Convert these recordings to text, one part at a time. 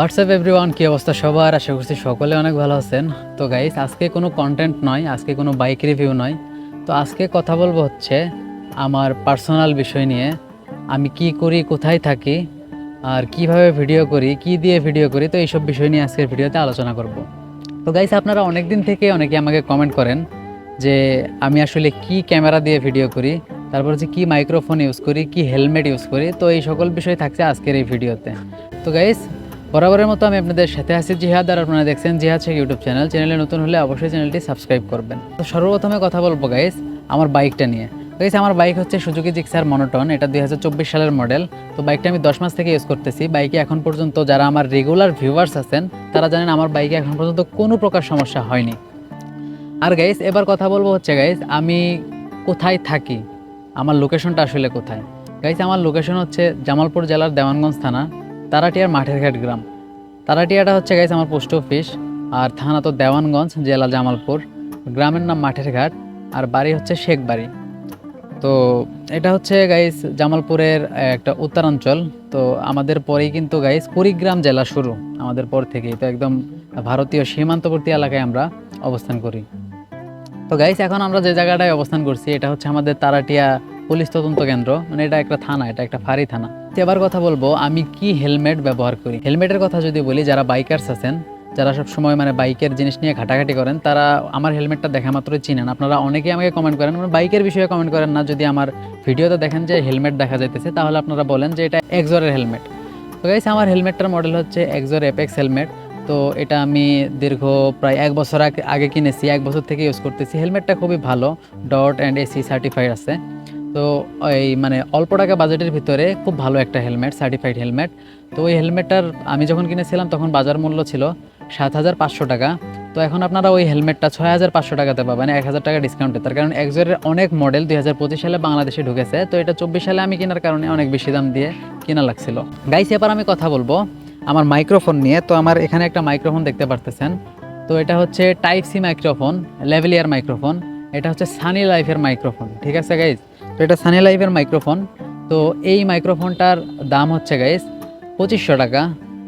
WhatsApp everyone কী অবস্থা সবার? আশা করছি সকলে অনেক ভালো আছেন। তো গাইস আজকে কোনো কন্টেন্ট নয়, আজকে কোনো বাইক রিভিউ নয়। তো আজকে কথা বলব হচ্ছে আমার পার্সোনাল বিষয় নিয়ে। আমি কি করি, কোথায় থাকি, আর কীভাবে ভিডিও করি, কি দিয়ে ভিডিও করি, তো এইসব বিষয় নিয়ে আজকের ভিডিওতে আলোচনা করব। তো গাইস আপনারা অনেক দিন থেকে অনেকে আমাকে কমেন্ট করেন যে আমি আসলে কি ক্যামেরা দিয়ে ভিডিও করি, তারপর হচ্ছে কী মাইক্রোফোন ইউজ করি, কি হেলমেট ইউজ করি, তো এই সকল বিষয় থাকছে আজকের এই ভিডিওতে তো। গাইস বরাবরের মতো আমি আপনাদের সাথে আছি জিহাদ, আর আপনারা দেখছেন জিহাদ শেখ ইউটিউব চ্যানেল। চ্যানেলে নতুন হলে অবশ্যই চ্যানেলটি সাবস্ক্রাইব করবেন। তো সর্বপ্রথমে কথা বলব গাইস আমার বাইকটা নিয়ে। গাইস আমার বাইক হচ্ছে সুজুকি জিক্সার মনোটন এটা দু হাজার চব্বিশ সালের মডেল তো বাইকটা আমি দশ মাস থেকে ইউজ করতেছি। বাইকে এখন পর্যন্ত যারা আমার রেগুলার ভিউয়ার্স আছেন, তারা জানেন আমার বাইকে এখন পর্যন্ত কোনো প্রকার সমস্যা হয়নি। আর গাইস এবার কথা বলব হচ্ছে গাইস আমি কোথায় থাকি? আমার লোকেশনটা আসলে কোথায়? গাইস আমার লোকেশন হচ্ছে জামালপুর জেলার দেওয়ানগঞ্জ থানা। তারাটিয়ার মাঠের ঘাট গ্রাম। তারাটিয়াটা হচ্ছে গাইস আমার পোস্ট অফিস আর থানা তো দেওয়ানগঞ্জ, জেলা জামালপুর। গ্রামের নাম মাঠের ঘাট, আর বাড়ি হচ্ছে শেখ বাড়ি তো এটা হচ্ছে গাইস জামালপুরের একটা উত্তরাঞ্চল। তো আমাদের পরেই কিন্তু গাইস কুড়িগ্রাম জেলা শুরু, আমাদের পর থেকেই। তো একদম ভারতীয় সীমান্তবর্তী এলাকায় আমরা অবস্থান করি। তো গাইস এখন আমরা যে জায়গাটায় অবস্থান করছি, এটা হচ্ছে আমাদের তারাটিয়া পুলিশ তদন্ত কেন্দ্র। মানে এটা একটা থানা, এটা একটা ফাঁড়ি থানা। এবার কথা বলব, আমি কি হেলমেট ব্যবহার করি? হেলমেটের কথা যদি বলি, যারা বাইকার্স আছেন, যারা সব সময় মানে বাইকের জিনিস নিয়ে ঘাটাঘাটি করেন, তারা আমার হেলমেটটা দেখা মাত্রই চিনেন। আপনারা অনেকেই আমাকে কমেন্ট করেন মানে বাইকের বিষয়ে কমেন্ট করেন না, যদি আমার ভিডিওতে দেখেন যে হেলমেট দেখা যাইতেছে, তাহলে আপনারা বলেন যে এটা এক্সরের হেলমেট। তো গাইস আমার হেলমেটটার মডেল হচ্ছে এক্সর এপেক্স হেলমেট। তো এটা আমি দীর্ঘ প্রায় এক বছর আগে আগে কিনেছি, এক বছর থেকে ইউজ করতেছি। হেলমেটটা খুবই ভালো ডট অ্যান্ড এসি সার্টিফাইড আছে। তো এই মানে অল্প টাকা বাজেটের ভিতরে খুব ভালো একটা হেলমেট সার্টিফাইড হেলমেট। তো ওই হেলমেটটার আমি যখন কিনেছিলাম তখন বাজার মূল্য ছিল সাত হাজার পাঁচশো টাকা। তো এখন আপনারা ওই হেলমেটটা ছয় হাজার পাঁচশো টাকাতে পাবেন, এক হাজার টাকা ডিসকাউন্টে তার কারণ একজোরের অনেক মডেল দুই হাজার পঁচিশ সালে বাংলাদেশে ঢুকেছে, তো এটা চব্বিশ সালে আমি কেনার কারণে অনেক বেশি দাম দিয়ে কেনা লাগছিল। গাইস এবার আমি কথা বলব আমার মাইক্রোফোন নিয়ে। তো আমার এখানে একটা মাইক্রোফোন দেখতে পারতেছেন। তো এটা হচ্ছে type C microphone lavalier microphone এটা হচ্ছে সানি লাইফের মাইক্রোফোন ঠিক আছে গাইজ তো এটা সানি লাইফের মাইক্রোফোন তো এই মাইক্রোফোনটার দাম হচ্ছে গাইস পঁচিশশো টাকা।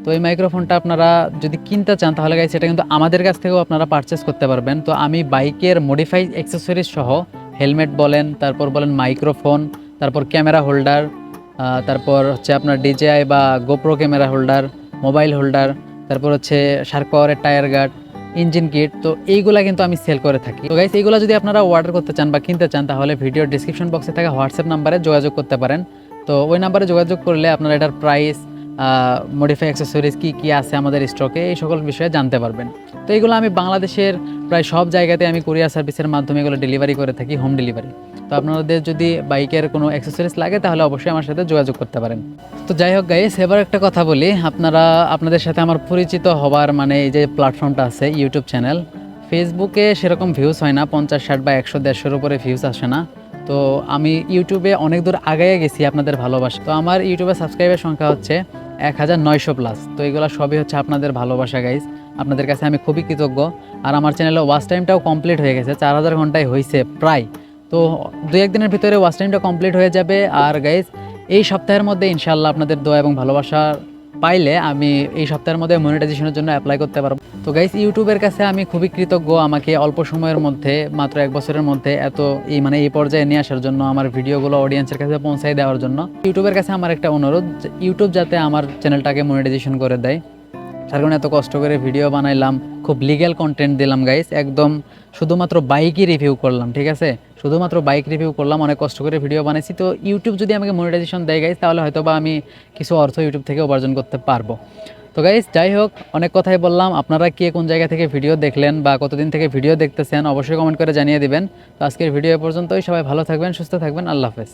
তো এই মাইক্রোফোনটা আপনারা যদি কিনতে চান তাহলে গাইস এটা কিন্তু আমাদের কাছ থেকেও আপনারা পারচেস করতে পারবেন। তো আমি বাইকের মডিফাই অ্যাক্সেসরিজ সহ হেলমেট বলেন, তারপর বলেন মাইক্রোফোন তারপর ক্যামেরা হোল্ডার তারপর হচ্ছে আপনার ডিজেআই বা GoPro camera holder mobile holder তারপর হচ্ছে shark tyre guard engine kit তো এইগুলা কিন্তু আমি সেল করে থাকি। তো গাইস এইগুলো যদি আপনারা অর্ডার করতে চান বা কিনতে চান, তাহলে ভিডিও ডিসক্রিপশন বক্সে থাকা হোয়াটসঅ্যাপ নাম্বারে যোগাযোগ করতে পারেন। তো ওই নাম্বারে যোগাযোগ করলে আপনারা এটার প্রাইস মডিফাই অ্যাক্সেসরিজ কী কী আছে আমাদের স্টকে এই সকল বিষয়ে জানতে পারবেন। তো এইগুলো আমি বাংলাদেশের প্রায় সব জায়গাতে আমি কুরিয়ার সার্ভিসের মাধ্যমে এগুলো ডেলিভারি করে থাকি হোম ডেলিভারি তো আপনাদের যদি বাইকের কোনো অ্যাক্সেসরিজ লাগে, তাহলে অবশ্যই আমার সাথে যোগাযোগ করতে পারেন। তো যাই হোক গাইস এবার একটা কথা বলি। আপনারা, আপনাদের সাথে আমার পরিচিত হবার মানে এই যে প্ল্যাটফর্মটা আছে ইউটিউব চ্যানেল ফেসবুকে সেরকম ভিউজ হয় না, পঞ্চাশ, ষাট বা একশো, দেড়শোর উপরে ভিউজ আসে না। তো আমি ইউটিউবে অনেক দূর আগায় গেছি আপনাদের ভালোবাসা। তো আমার ইউটিউবে সাবস্ক্রাইবের সংখ্যা হচ্ছে এক হাজার নয়শো প্লাস তো এগুলো সবই হচ্ছে আপনাদের ভালোবাসা গাইজ আপনাদের কাছে আমি খুবই কৃতজ্ঞ। আর আমার চ্যানেলে ওয়াচ টাইমটাও কমপ্লিট হয়ে গেছে। চার হাজার ঘন্টায় হয়েছে প্রায়। তো দু একদিনের ভিতরে ওয়াচ টাইমটা কমপ্লিট হয়ে যাবে। আর গাইজ এই সপ্তাহের মধ্যে ইনশাল্লাহ আপনাদের দোয়া এবং ভালোবাসা পাইলে আমি এই সপ্তাহের মধ্যে মনিটাইজেশনের জন্য অ্যাপ্লাই করতে পারব। তো গাইস ইউটিউবের কাছে আমি খুবই কৃতজ্ঞ আমাকে অল্প সময়ের মধ্যে, মাত্র এক বছরের মধ্যে এত এই মানে এই পর্যায়ে নিয়ে আসার জন্য, আমার ভিডিওগুলো অডিয়েন্সের কাছে পৌঁছাই দেওয়ার জন্য। ইউটিউবের কাছে আমার একটা অনুরোধ ইউটিউব যাতে আমার চ্যানেলটাকে মনিটাইজেশন করে দেয়। তার কারণে এত কষ্ট করে ভিডিও বানাইলাম, খুব লিগ্যাল কন্টেন্ট দিলাম গাইস একদম শুধুমাত্র বাইকই রিভিউ করলাম, ঠিক আছে? শুধুমাত্র বাইক রিভিউ করলাম, অনেক কষ্ট করে ভিডিও বানাইছি। তো ইউটিউব যদি আমাকে মনিটাইজেশন দেয় গাইস তাহলে হয়তো বা আমি কিছু অর্থ ইউটিউব থেকে উপার্জন করতে পারব। তো গাইস যাই হোক, অনেক কথাই বললাম। আপনারা কে কোন জায়গা থেকে ভিডিও দেখলেন বা কতদিন থেকে ভিডিও দেখতেছেন, অবশ্যই কমেন্ট করে জানিয়ে দিবেন। তো আজকের ভিডিও পর্যন্তই। সবাই ভালো থাকবেন, সুস্থ থাকবেন। আল্লাহ হাফেজ।